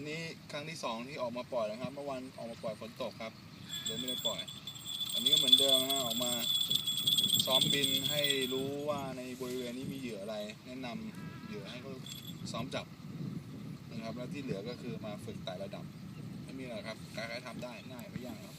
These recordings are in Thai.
อนนี้ครั้งที่สองที่ออกมาปล่อยนะครับ เมื่อวันออกมาปล่อยฝนตกครับเลยไม่ได้ปล่อย อันนี้ก็เหมือนเดิมนะฮะออกมาซ้อมบินให้รู้ว่าในบริเวณนี้มีเหยื่ออะไร แนะนำเหยื่อให้เขาซ้อมจับนะครับ แล้วที่เหลือก็คือมาฝึกไต่ระดับไม่มีอะไรครับการใครทำได้ง่ายไม่ยากครับ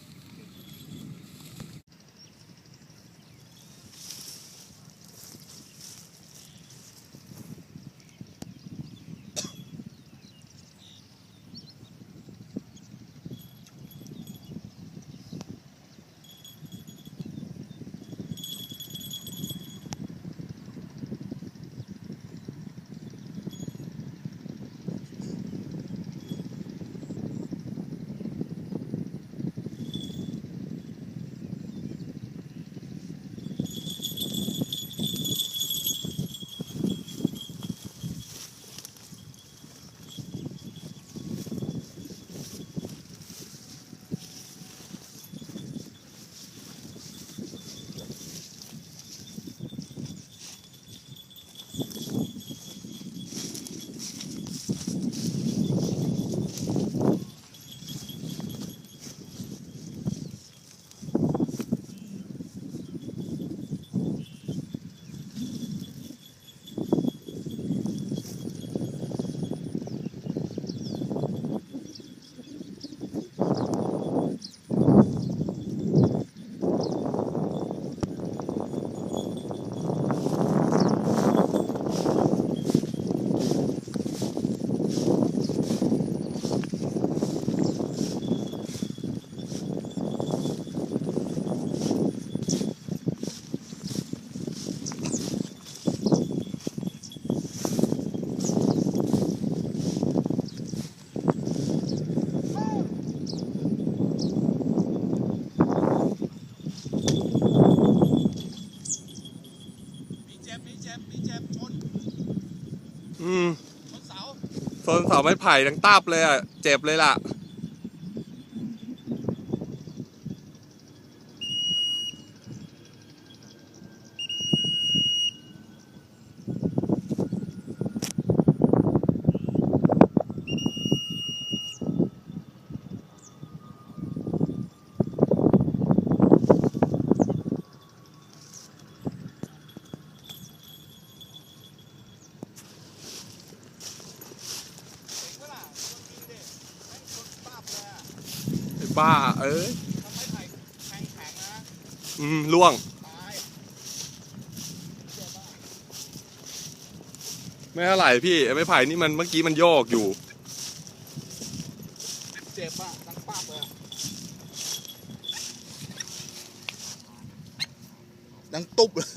จ็บมีเจ็บมีเจ็บชนอืมชนเสาโซนเสาไม้ไผ่ดังตับเลยอะ เจ็บเลยล่ะ เจ๋งเวล่ะชนจริงดิแม่งชนป้าบเลยอะ ไอ้ บ้า เอ้ยแข็งๆนะอืมล่วง ไม่เท่าไหร่พี่ไม้ไผ่นี่มันเมื่อกี้มันโยกอยู่ เจ็บป่ะดังป้าเลยดังตุ๊บเลย